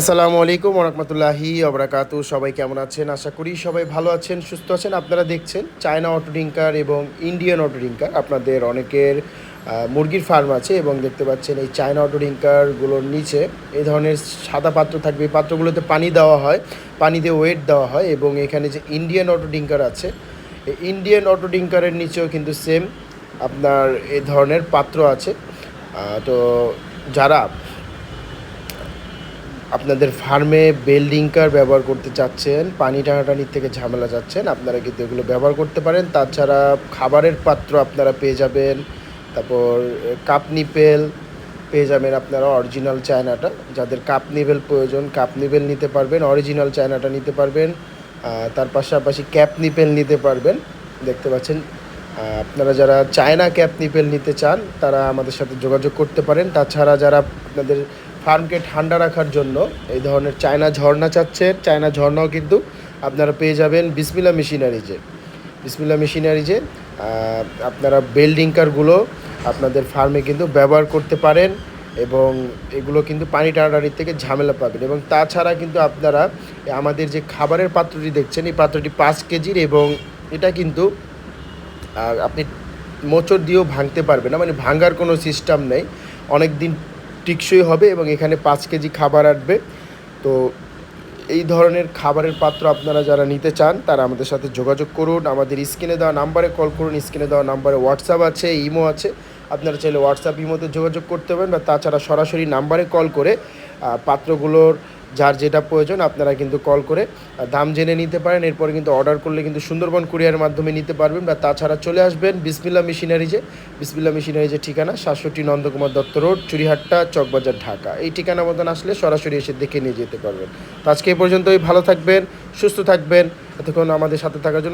আসসালামু আলাইকুম রহমতুল্লাহি অবরাকাতু সবাই কেমন আছেন? আশা করি সবাই ভালো আছেন, সুস্থ আছেন। আপনারা দেখছেন চায়না অটো ডিঙ্কার এবং ইন্ডিয়ান অটো ডিঙ্কার আপনাদের অনেকের মুরগির ফার্ম আছে এবং দেখতে পাচ্ছেন এই চায়না অটো ডিঙ্কারগুলোর নিচে এই ধরনের সাদা পাত্র থাকবে। এই পাত্রগুলোতে পানি দেওয়া হয়, পানি দিয়ে ওয়েট দেওয়া হয় এবং এখানে যে ইন্ডিয়ান অটো ডিঙ্কার আছে, এই ইন্ডিয়ান অটো ডিঙ্কারের নিচেও কিন্তু সেম আপনার এ ধরনের পাত্র আছে। তো যারা আপনাদের ফার্মে বেল্ডিংকার ব্যবহার করতে চাচ্ছেন, পানি টানাটানির থেকে ঝামেলা যাচ্ছেন, আপনারা কিন্তু এগুলো ব্যবহার করতে পারেন। তাছাড়া খাবারের পাত্র আপনারা পেয়ে যাবেন, তারপর কাপ নিপেল পেয়ে যাবেন আপনারা অরিজিনাল চায়নাটা। যাদের কাপ নিবেল প্রয়োজন, কাপ নিবেল নিতে পারবেন, অরিজিনাল চায়নাটা নিতে পারবেন তার পাশাপাশি ক্যাপ নিপেল নিতে পারবেন। দেখতে পাচ্ছেন আপনারা যারা চায়না ক্যাপ নিপেল নিতে চান, তারা আমাদের সাথে যোগাযোগ করতে পারেন। তাছাড়া যারা আপনাদের ফার্মকে ঠান্ডা রাখার জন্য এই ধরনের চায়না ঝর্ণা চাচ্ছেন চায়না ঝর্ণাও কিন্তু আপনারা পেয়ে যাবেন বিসমিলা মেশিনারিজে। বিসমিল্লা মেশিনারিজে আপনারা বেল্ডিংকারগুলো আপনাদের ফার্মে কিন্তু ব্যবহার করতে পারেন এবং এগুলো কিন্তু পানি টানাটানির থেকে ঝামেলা পাবেন এবং তাছাড়া কিন্তু আপনারা আমাদের যে খাবারের পাত্রটি দেখছেন, এই পাত্রটি পাঁচ কেজির এবং এটা কিন্তু আপনি মোচড় দিয়েও ভাঙতে পারবেন না মানে ভাঙার কোনো সিস্টেম নেই। অনেক দিন টিকসই হবে এবং এখানে পাঁচ কেজি খাবার আসবে। তো এই ধরনের খাবারের পাত্র আপনারা যারা নিতে চান, তারা আমাদের সাথে যোগাযোগ করুন। আমাদের স্ক্রিনে দেওয়া নাম্বারে কল করুন, স্ক্রিনে দেওয়া নাম্বারে হোয়াটসঅ্যাপ আছে, ইমো আছে। আপনারা চাইলে হোয়াটসঅ্যাপ ইমোতে যোগাযোগ করতে পারেন বা তাছাড়া সরাসরি নাম্বারে কল করে পাত্রগুলোর যার যেটা প্রয়োজন আপনারা কিন্তু কল করে দাম জেনে নিতে পারেন। এরপরে কিন্তু অর্ডার করলে কিন্তু সুন্দরবন কুরিয়ার মাধ্যমে নিতে পারবেন বা তাছাড়া চলে আসবেন বিসমিল্লা মেশিনারিজে বিসমিল্লা মেশিনারিজে ঠিকানা, সাতষট্টি নন্দকুমার দত্ত রোড চুরিহাট্টা চকবাজার, ঢাকা। এই ঠিকানা মতন আসলে সরাসরি এসে দেখে নিয়ে যেতে পারবেন। তো আজকে এই পর্যন্তই, ভালো থাকবেন, সুস্থ থাকবেন, এতক্ষণ আমাদের সাথে থাকার জন্য